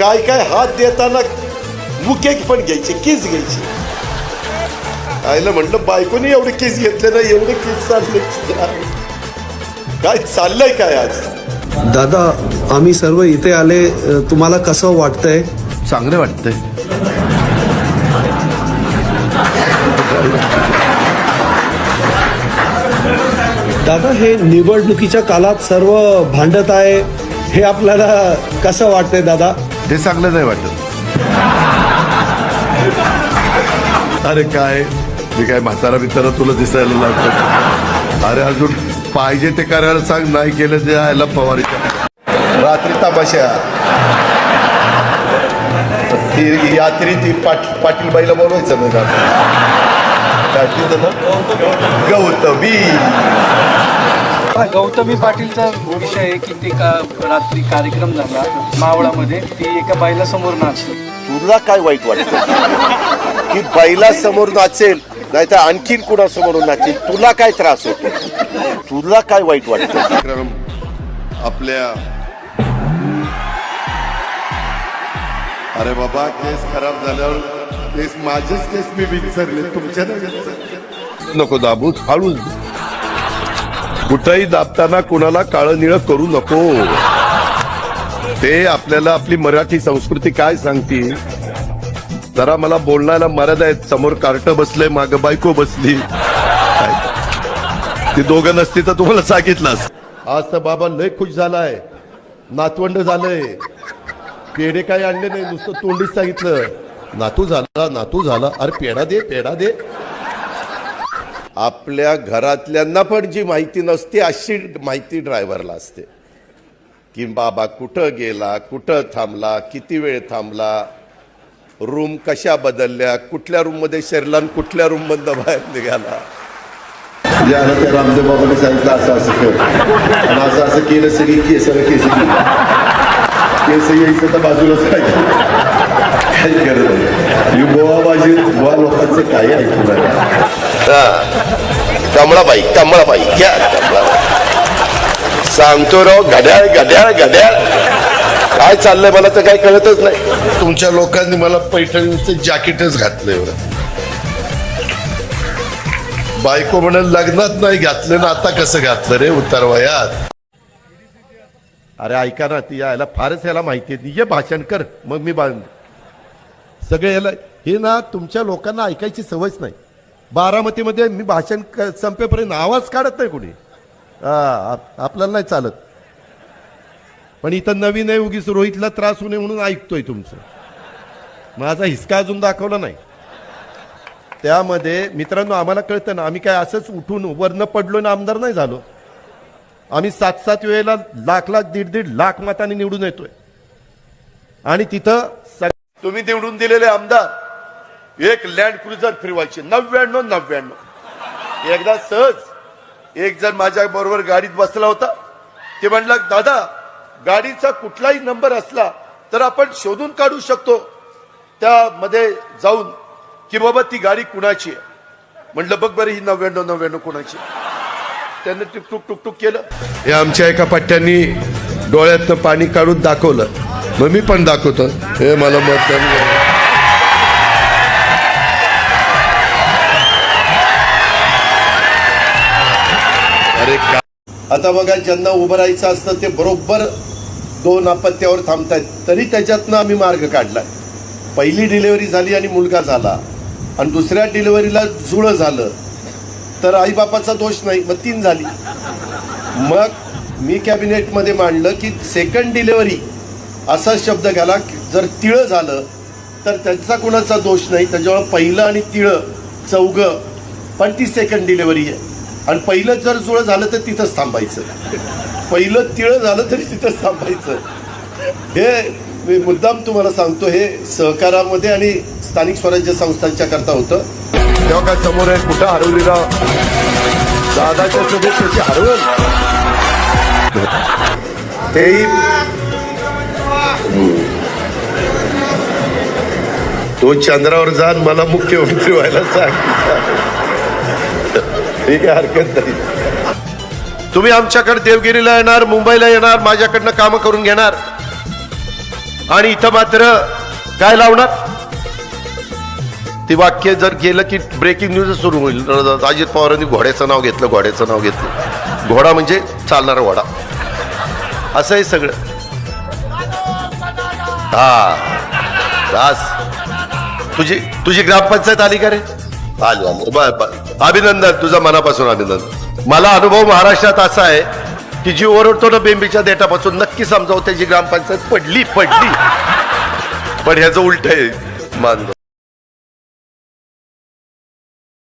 काय काय हात देताना मुके पण घ्यायचे केस घ्यायचे. आईला म्हटलं बायकोनी एवढे केस घेतले ना एवढे केस चालले. काय चाललंय काय आज? दादा आम्ही सर्व इथे आले तुम्हाला कसं वाटतंय? चांगलं वाटतंय. दादा हे निवडणुकीच्या काळात सर्व भांडत आहे हे आपल्याला कसं वाटतंय दादा? ते चांगलं नाही वाटत. अरे काय? मी काय म्हातारा बितारा तुला दिसायला लागतो? अरे अजून पाहिजे ते करायला सांग नाही केलं ते यायला पवारीच्या रात्री तपाशा ती यात्री ती पाट पाटील बाईला बोलवायचं ना काय तिचं गौतमी पाटीलचा विषय आहे की ते का रात्री कार्यक्रम झाला मावळामध्ये ती एका बाईला समोर नाचली तुला काय वाईट वाटतं की बैला समोर नाचेल नाहीतर आणखीन कुणा समोर नाचेल तुला काय त्रास होतो तुला काय वाईट वाटतं कार्यक्रम आपल्या अरे बाबा केस खराब झाल्यावर केस माझेच केस मी विचारले तुमच्या नाही विचारले. नको दाबू फाळून. कुठंही दाबताना कुणाला काळं निळं करू नको. ते आपल्याला आपली मराठी संस्कृती काय सांगती जरा मला बोलण्याला मर्यादा आहेत. समोर कार्ट बसलंय माग बायको बसली. ती दोघं नसती तर तुम्हाला सांगितलंच. आज तर बाबा लय खुश झालाय. नातवंड झालंय. पेढे काही आणले नाही नुसतं तोंडीच सांगितलं. नातू झाला नातू झाला. अरे पेढा दे पेढा दे. आपल्या घरातल्यांना पण जी माहिती नसते अशी माहिती ड्रायव्हरला असते. की बाबा कुठं गेला कुठं थांबला किती वेळ थांबला रूम कशा बदलल्या कुठल्या रूममध्ये शिरला कुठल्या रूममधनं बाहेर निघाला. जे आलं त्या रामदेव बाबाने सांगितलं असं असं कर. आणि असं असं केलं सगळी केस केस केस यायचं तर बाजूलाच काय काही करत नाही गोवा बाजी गोवा लोकांचं काही ऐकू नका. कमळाबाई कमळाबाई घ्या कमळाबाई सांगतो राव घड्याळ घड्याळ घड्याळ काय चाललंय मला तर काही कळतच नाही तुमच्या लोकांनी मला पैठणीचं जॅकेटच घातलंय बायको म्हणाल लग्नात नाही घातलं ना आता कसं घातलं रे उतरवयात अरे ऐका ना ती यायला फारच याला माहिती आहे. ये भाषण कर मग मी बांध सगळे याला हे ना तुमच्या लोकांना ऐकायची सवयच नाही. बारामतीमध्ये मी भाषण संपेपर्यंत आवाज काढत नाही कोणी. आपल्याला नाही चालत. पण इथं नवीन आहे उगीच रोहितला त्रास होऊ नये म्हणून ऐकतोय तुमचं. माझा हिसका अजून दाखवला नाही. त्यामध्ये मित्रांनो आम्हाला कळतं ना आम्ही काय असंच उठून वरनं पडलो ना आमदार नाही झालो. आम्ही सात सात वेळेला लाख लाख दीड दीड लाख मताने निवडून येतोय. आणि तिथं तुम्ही निवडून दिलेले आमदार एक लँड क्रुझर फिरवायची? नव्याण्णव नव्याण्णव एकदा सहज. एक जण माझ्या बरोबर गाडीत बसला होता. ते म्हणला दादा गाडीचा कुठलाही नंबर असला तर आपण शोधून काढू शकतो. त्यामध्ये जाऊन की बाबा ती गाडी कुणाची आहे? म्हटलं बघ बरं ही नव्याण्णव नव्याण्णव कुणाची आहे. त्यानं टुकटुक टुकटुक केलं. हे आमच्या एका पट्ट्यांनी डोळ्यातनं पाणी काढून दाखवलं. मग मी पण दाखवतो. हे मला मत आता बघा ज्यांना उभं राहायचं असतं ते बरोबर दोन अपत्यावर थांबतायत. तरी त्याच्यातनं आम्ही मार्ग काढला पहिली डिलिव्हरी झाली आणि मुलगा झाला. आणि दुसऱ्या डिलिव्हरीला जुळं झालं. तर आईबापाचा दोष नाही मग तीन झाली. मग मी कॅबिनेटमध्ये मांडलं की सेकंड डिलिव्हरी असा शब्द घाला जर तिळं झालं तर त्यांचा कुणाचा दोष नाही. त्याच्यामुळे पहिलं आणि तिळं चौघं पण ती सेकंड डिलिव्हरी आहे. आणि पहिलं जर जुळं झालं तर तिथंच थांबायचं. पहिलं तिळं झालं तरी तिथंच थांबायचं. हे मी मुद्दाम तुम्हाला सांगतो हे सहकारामध्ये आणि स्थानिक स्वराज्य संस्थांच्या करता होतं. तेव्हा काय समोर आहे कुठं हरवलेला? दादाच्या सोबत हरवल? तेही तो चंद्रावर जा मला मुख्यमंत्री व्हायला सांग. ठीक आहे हरकत नाही. तुम्ही आमच्याकडे देवगिरीला येणार मुंबईला येणार माझ्याकडनं कामं करून घेणार. आणि इथं मात्र काय लावणार? ते वाक्य जर गेलं की ब्रेकिंग न्यूज सुरू होईल. अजित पवारांनी घोड्याचं नाव घेतलं घोड्याचं नाव घेतलं. घोडा म्हणजे चालणारा घोडा असं आहे सगळं. हा. रास. तुझी तुझी ग्रामपंचायत आली का रे? आली आली. बर बर. अभिनंदन तुझा मनापासून अभिनंदन. मला अनुभव महाराष्ट्रात असा आहे की जी ओरडतो ना बेंबीच्या देठापासून नक्की समजावं त्याची ग्रामपंचायत पडली पडली. पण ह्याचं उलट आहे मान